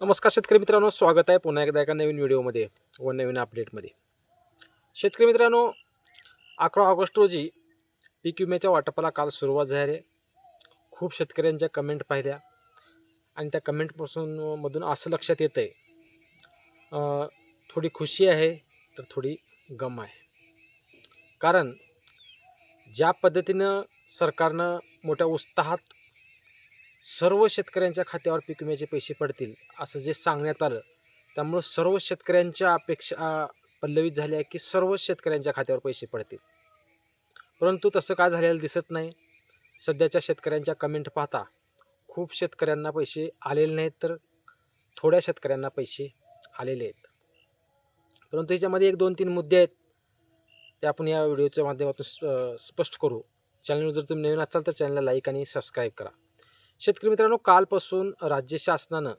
नमस्कार शेतकरी मित्रांनो स्वागत आहे पुन्हा एकदा एका नवीन व्हिडिओमध्ये व नवीन अपडेटमध्ये शेतकरी मित्रांनो अकरा ऑगस्ट रोजी पीक विम्याच्या वाटपाला काल सुरुवात झाली. आहे खूप शेतकऱ्यांच्या कमेंट पाहिल्या आणि त्या कमेंटपासून मधून असं लक्षात येतं आहे थोडी खुशी आहे तर थोडी गम आहे. कारण ज्या पद्धतीनं सरकारनं मोठ्या उत्साहात सर्व शेतकऱ्यांच्या खात्यावर पीक विम्याचे पैसे पडतील असं जे सांगण्यात आलं त्यामुळं सर्व शेतकऱ्यांच्या अपेक्षा पल्लवीत पल्लवित झाल्या आहे की सर्व शेतकऱ्यांच्या खात्यावर पैसे पडतील. परंतु तसं काय झालेलं दिसत नाही? सध्याच्या शेतकऱ्यांच्या कमेंट पाहता खूप शेतकऱ्यांना पैसे आलेले नाहीत तर थोड्या शेतकऱ्यांना पैसे आलेले आहेत. परंतु ह्याच्यामध्ये एक दोन तीन मुद्दे आहेत ते आपण या व्हिडिओच्या माध्यमातून स्पष्ट करू. चॅनलवर जर तुम्ही नवीन असाल तर चॅनलला लाईक आणि सबस्क्राईब करा. शेतकरी मित्रांनो कालपासून राज्य शासनानं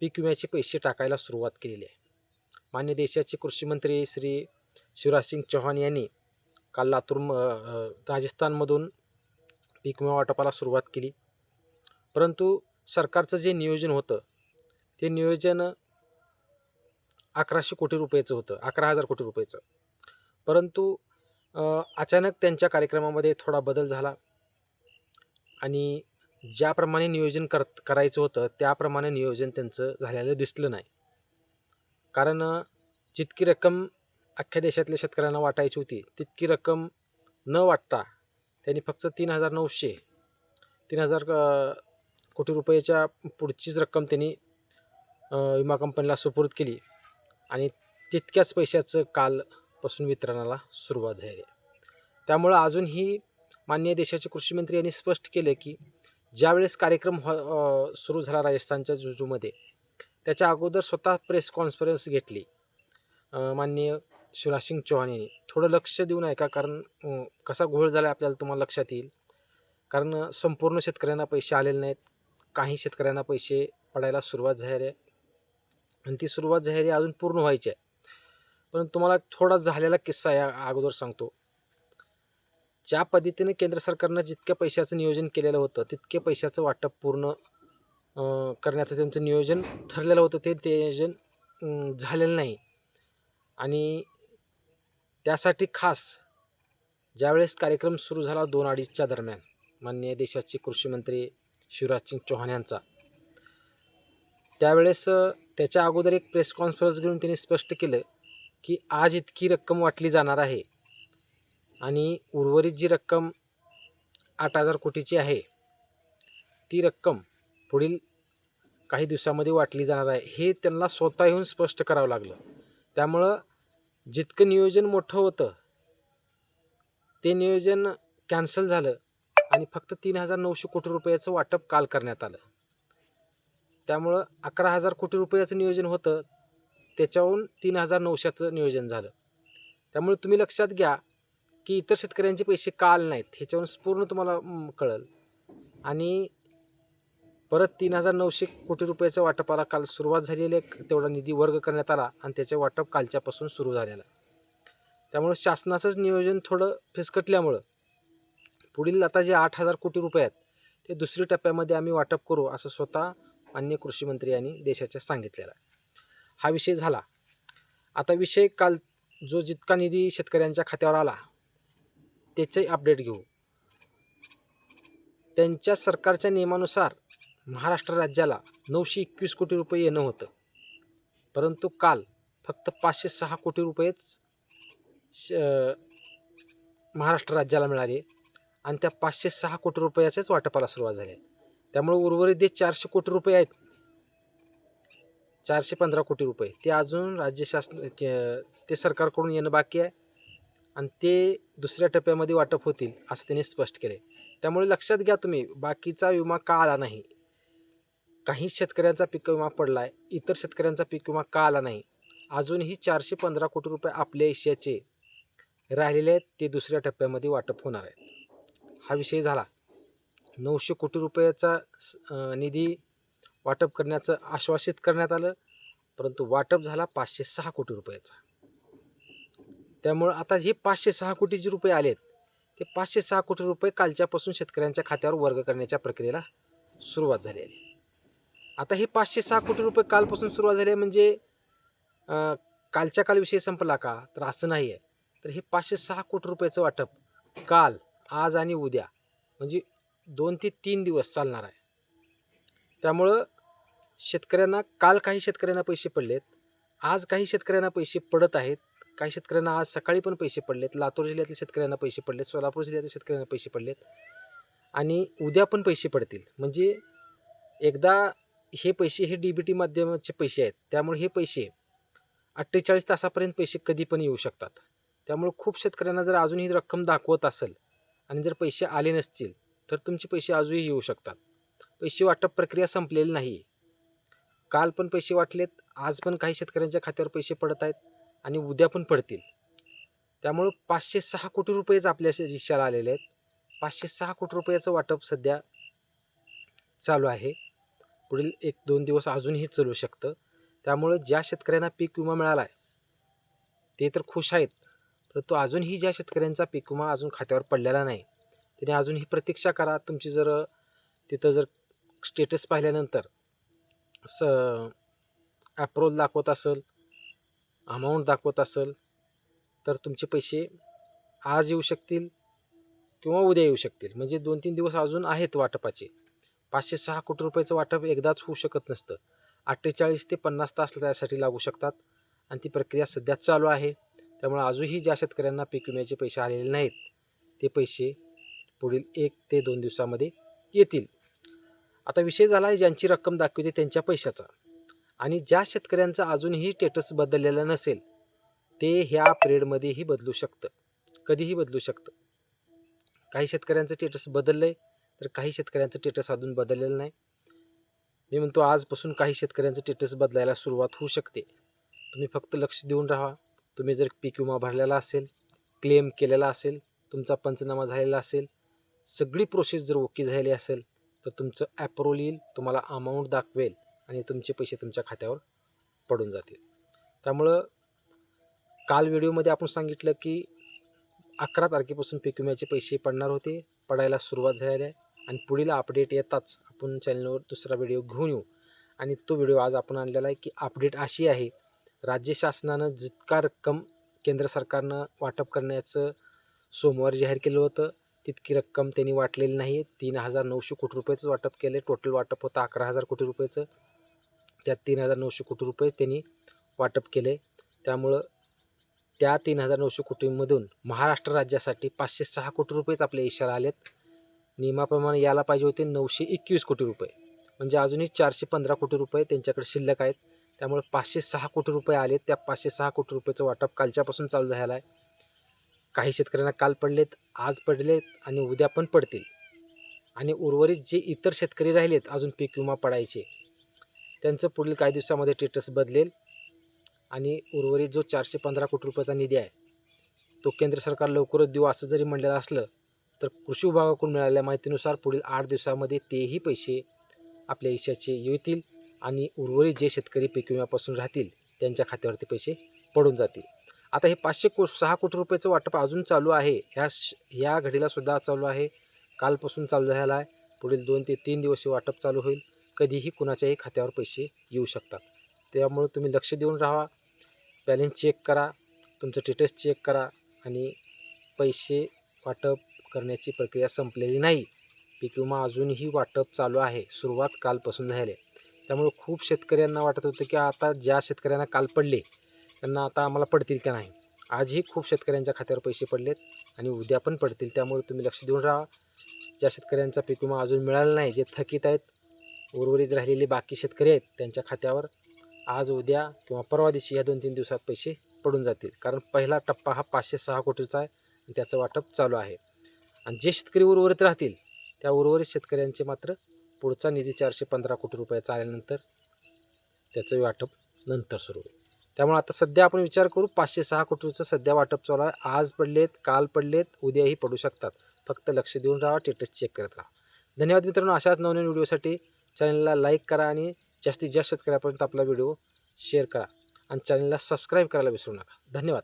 पीक विम्याचे पैसे टाकायला सुरुवात केलेली आहे. मान्य देशाचे कृषी मंत्री श्री शिवराजसिंग चौहान यांनी काल लातूर म- राजस्थानमधून पीक विमा वाटपाला सुरुवात केली. परंतु सरकारचं जे नियोजन होतं ते नियोजन अकराशे कोटी रुपयाचं होतं अकरा हजार कोटी रुपयाचं. परंतु अचानक त्यांच्या कार्यक्रमामध्ये थोडा बदल झाला आणि ज्याप्रमाणे नियोजन कर करायचं होतं त्याप्रमाणे नियोजन त्यांचं झालेलं दिसलं नाही. कारण जितकी रक्कम अख्ख्या देशातल्या शेतकऱ्यांना वाटायची होती तितकी रक्कम न वाटता त्यांनी फक्त तीन हजार नऊशे तीन हजार कोटी रुपयाच्या पुढचीच रक्कम त्यांनी विमा कंपनीला सुपूर्द केली. आणि तितक्याच पैशाचं कालपासून वितरणाला सुरुवात झाली. त्यामुळं अजूनही माननीय देशाचे कृषीमंत्री यांनी स्पष्ट केलं की ज्यावेळेस कार्यक्रम हो सुरू झाला राजस्थानच्या जुजूमध्ये त्याच्या अगोदर स्वतः प्रेस कॉन्फरन्स घेतली. माननीय शिवराज सिंग चौहान यांनी. थोडं लक्ष देऊन ऐका कारण कसा घोळ झाला आपल्याला तुम्हाला लक्षात येईल. कारण संपूर्ण शेतकऱ्यांना पैसे आलेले नाहीत. काही शेतकऱ्यांना पैसे पडायला सुरुवात झाली आहे. आणि ती सुरुवात झाली अजून पूर्ण व्हायची आहे. पण तुम्हाला थोडा झालेला किस्सा या अगोदर सांगतो. ज्या पद्धतीने केंद्र सरकारनं जितक्या पैशाचं नियोजन केलेलं होतं तितके पैशाचं वाटप पूर्ण करण्याचं त्यांचं नियोजन ठरलेलं होतं. ते नियोजन झालेलं नाही. आणि त्यासाठी खास ज्यावेळेस कार्यक्रम सुरू झाला दोन अडीचच्या दरम्यान माननीय देशाचे कृषीमंत्री शिवराजसिंग चौहान यांचा त्यावेळेस त्याच्या अगोदर एक प्रेस कॉन्फरन्स घेऊन त्यांनी स्पष्ट केलं की आज इतकी रक्कम वाटली जाणार आहे. आणि उर्वरित जी रक्कम आठ हजार कोटीची आहे ती रक्कम पुढील काही दिवसामध्ये वाटली जाणार आहे हे त्यांना स्वतः येऊन स्पष्ट करावं लागलं. त्यामुळं जितकं नियोजन मोठं होतं ते नियोजन कॅन्सल झालं आणि फक्त तीन हजार नऊशे कोटी रुपयाचं वाटप काल करण्यात आलं. त्यामुळं अकरा हजार कोटी रुपयाचं नियोजन होतं त्याच्याहून तीन हजार नऊशेचं नियोजन झालं. त्यामुळे तुम्ही लक्षात घ्या की इतर शेतकऱ्यांचे पैसे का आले नाहीत ह्याच्यावरून पूर्ण तुम्हाला कळेल. आणि परत तीन हजार नऊशे कोटी रुपयाच्या वाटपाला काल सुरुवात झालेली आहे तेवढा निधी वर्ग करण्यात आला आणि त्याचे वाटप कालच्यापासून सुरू झालेलं त्यामुळं त्यामुळे शासनाचंच नियोजन थोडं फिसकटल्यामुळं पुढील आता जे आठ हजार कोटी रुपये आहेत ते दुसरी टप्प्यामध्ये आम्ही वाटप करू असं स्वतः मान्य कृषी मंत्री यांनी देशाच्या सांगितलेला हा विषय झाला. आता विषय काल जो जितका निधी शेतकऱ्यांच्या खात्यावर आला त्याचंही अपडेट घेऊ. त्यांच्या सरकारच्या नियमानुसार महाराष्ट्र राज्याला नऊशे एकवीस कोटी रुपये येणं होतं. परंतु काल फक्त पाचशे सहा कोटी रुपयेच श- महाराष्ट्र राज्याला मिळाले आणि त्या पाचशे सहा कोटी रुपयाच्याच वाटपाला सुरुवात झाली. आहे. त्यामुळे उर्वरित जे चारशे कोटी रुपये आहेत चारशे पंधरा कोटी रुपये ते अजून राज्य शासन ते सरकारकडून येणं बाकी आहे. आणि ते दुसऱ्या टप्प्यामध्ये वाटप होतील असं त्यांनी स्पष्ट केले त्यामुळे लक्षात घ्या तुम्ही बाकीचा विमा का आला नाही? काही शेतकऱ्यांचा पीक विमा पडला आहे इतर शेतकऱ्यांचा पीक विमा का आला नाही? अजूनही चारशे पंधरा कोटी रुपये आपल्या एशियाचे राहिलेले आहेत ते दुसऱ्या टप्प्यामध्ये वाटप होणार आहेत. हा विषय झाला. नऊशे कोटी रुपयाचा निधी वाटप करण्याचं आश्वासित करण्यात आलं परंतु वाटप झाला पाचशे सहा कोटी रुपयाचा. त्यामुळं आता हे पाचशे सहा कोटी जे रुपये आलेत. ते पाचशे सहा कोटी रुपये कालच्यापासून शेतकऱ्यांच्या खात्यावर वर्ग करण्याच्या प्रक्रियेला सुरुवात झाली आहे आता हे पाचशे सहा कोटी रुपये कालपासून सुरुवात झाली म्हणजे कालच्या काल विषय संपला का? तर असं नाही आहे. तर हे पाचशे सहा कोटी रुपयाचं वाटप काल आज आणि उद्या म्हणजे दोन ते तीन दिवस चालणार आहे. त्यामुळं शेतकऱ्यांना काल काही शेतकऱ्यांना पैसे पडलेत आज काही शेतकऱ्यांना पैसे पडत आहेत काही शेतकऱ्यांना आज सकाळी पण पैसे पडलेत लातूर जिल्ह्यातील शेतकऱ्यांना पैसे पडलेत सोलापूर जिल्ह्यातील शेतकऱ्यांना पैसे पडलेत आणि उद्या पण पैसे पडतील. म्हणजे एकदा हे पैसे हे डी बी टी माध्यमाचे पैसे आहेत त्यामुळे हे पैसे अठ्ठेचाळीस तासापर्यंत पैसे कधी पण येऊ शकतात. त्यामुळे खूप शेतकऱ्यांना जर अजून ही रक्कम दाखवत असेल आणि जर पैसे आले नसतील तर तुमचे पैसे अजूनही येऊ शकतात. पैसे वाटप प्रक्रिया संपलेली नाही काल पण पैसे वाटलेत आज पण काही शेतकऱ्यांच्या खात्यावर पैसे पडत आहेत. आणि उद्या पण पडतील. त्यामुळं पाचशे सहा कोटी रुपयेच आपल्या दिशाला आलेले आहेत. पाचशे सहा कोटी रुपयाचं वाटप सध्या चालू आहे. पुढील एक दोन दिवस अजूनही चालू शकतं. त्यामुळं ज्या शेतकऱ्यांना पीक विमा मिळाला आहे ते तर खुश आहेत. परंतु अजूनही ज्या शेतकऱ्यांचा पीक विमा अजून खात्यावर पडलेला नाही त्याने अजून ही प्रतीक्षा करा. तुमची जर तिथं जर स्टेटस पाहिल्यानंतर स ॲप्रोल दाखवत असेल अमाऊंट दाखवत असेल तर तुमचे पैसे आज येऊ शकतील किंवा उद्या येऊ शकतील. म्हणजे दोन तीन दिवस अजून आहेत वाटपाचे. पाचशे सहा कोटी रुपयाचं वाटप एकदाच होऊ शकत नसतं. अठ्ठेचाळीस ते पन्नास तास त्यासाठी लागू शकतात आणि ती प्रक्रिया सध्याच चालू आहे. त्यामुळे अजूनही ज्या शेतकऱ्यांना पीक विम्याचे पैसे आलेले नाहीत ते पैसे पुढील एक ते दोन दिवसामध्ये येतील. आता विषय झाला आहे ज्यांची रक्कम दाखवते त्यांच्या पैशाचा. आणि ज्या शेतकऱ्यांचा अजूनही स्टेटस बदललेलं नसेल ते ह्या पिरियडमध्येही बदलू शकतं. कधीही बदलू शकतं. काही शेतकऱ्यांचं स्टेटस बदललं आहे तर काही शेतकऱ्यांचं स्टेटस अजून बदललेलं नाही. मी म्हणतो आजपासून काही शेतकऱ्यांचं स्टेटस बदलायला सुरुवात होऊ शकते. तुम्ही फक्त लक्ष देऊन राहा. तुम्ही जर पीक विमा भरलेला असेल क्लेम केलेला असेल तुमचा पंचनामा झालेला असेल सगळी प्रोसेस जर ओके झालेली असेल तर तुमचं ॲप्रोल येईल तुम्हाला अमाऊंट दाखवेल. आणि तुमचे पैसे तुमच्या खात्यावर पडून जातील. त्यामुळं काल व्हिडिओमध्ये आपण सांगितलं की अकरा तारखेपासून पीक विम्याचे पैसे पडणार होते पडायला सुरुवात झालेली आहे आणि पुढील अपडेट येताच आपण चॅनलवर दुसरा व्हिडिओ घेऊन येऊ. आणि तो व्हिडिओ आज आपण आणलेला आहे की अपडेट अशी आहे राज्य शासनानं जितका रक्कम केंद्र सरकारनं वाटप करण्याचं सोमवार जाहीर केलं होतं तितकी रक्कम त्यांनी वाटलेली नाही तीन हजार नऊशे कोटी रुपयाचं वाटप केलं टोटल वाटप होतं अकरा हजार कोटी रुपयाचं. त्या तीन हजार नऊशे कोटी रुपये त्यांनी वाटप केले. त्यामुळं त्या तीन हजार नऊशे कोटींमधून महाराष्ट्र राज्यासाठी पाचशे सहा कोटी रुपयेच आपल्या इशारा आलेत. नियमाप्रमाणे यायला पाहिजे होते नऊशे एकवीस कोटी रुपये. म्हणजे अजूनही चारशे पंधरा कोटी रुपये त्यांच्याकडे शिल्लक आहेत. त्यामुळे पाचशे सहा कोटी रुपये आलेत. त्या पाचशे सहा कोटी रुपयाचं वाटप कालच्यापासून चालू झालं आहे काही शेतकऱ्यांना काल पडलेत आज पडलेत आणि उद्या पण पडतील. आणि उर्वरित जे इतर शेतकरी राहिलेत अजून पीक विमा पडायचे त्यांचं पुढील काही दिवसामध्ये स्टेटस बदलेल. आणि उर्वरित जो चारशे पंधरा कोटी रुपयाचा निधी आहे तो केंद्र सरकार लवकरच देऊ असं जरी म्हणलेलं असलं तर कृषी विभागाकडून मिळालेल्या माहितीनुसार पुढील आठ दिवसामध्ये तेही पैसे आपल्या ईशाचे येतील आणि उर्वरित जे शेतकरी पीक विम्यापासून राहतील त्यांच्या खात्यावरती पैसे पडून जातील. आता हे पाचशे को सहा कोटी रुपयाचं वाटप अजून चालू आहे. ह्या श ह्या घडीला सुद्धा चालू आहे. कालपासून चालू झालेला आहे. पुढील दोन ते तीन दिवस हे वाटप चालू होईल. कधीही कुणाच्याही खात्यावर पैसे येऊ शकतात. त्यामुळे तुम्ही लक्ष देऊन राहा. बॅलेन्स चेक करा. तुमचं स्टेटस चेक करा. आणि पैसे वाटप करण्याची प्रक्रिया संपलेली नाही. पीक विमा अजूनही वाटप चालू आहे. सुरुवात कालपासून झाली. आहे त्यामुळे खूप शेतकऱ्यांना वाटत होतं की आता ज्या शेतकऱ्यांना काल पडले त्यांना आता आम्हाला पडतील का नाही? आजही खूप शेतकऱ्यांच्या खात्यावर पैसे पडलेत आणि उद्या पण पडतील. त्यामुळे तुम्ही लक्ष देऊन राहा. ज्या शेतकऱ्यांचा पीक विमा अजून मिळाला नाही जे थकीत आहेत उर्वरित राहिलेले बाकी शेतकरी आहेत त्यांच्या खात्यावर आज उद्या किंवा परवा दिवशी या दोन तीन दिवसात पैसे पडून जातील. कारण पहिला टप्पा हा पाचशे सहा कोटीचा आहे आणि त्याचं वाटप चालू आहे. आणि जे शेतकरी उर्वरित राहतील त्या उर्वरित शेतकऱ्यांचे मात्र पुढचा निधी चारशे पंधरा कोटी रुपयाचा आल्यानंतर त्याचं वाटप नंतर सुरू होईल. त्यामुळे आता सध्या आपण विचार करू पाचशे सहा कोटीचं सध्या वाटप चालू आहे. आज पडलेत काल पडलेत उद्याही पडू शकतात. फक्त लक्ष देऊन राहा टेटस चेक करत राहा. धन्यवाद मित्रांनो अशाच नवनवीन व्हिडिओसाठी चॅनलला लाईक करा आणि जास्तीत जास्त शेतकऱ्यापर्यंत आपला व्हिडिओ शेअर करा. आणि चॅनलला सबस्क्राईब करायला विसरू नका. धन्यवाद.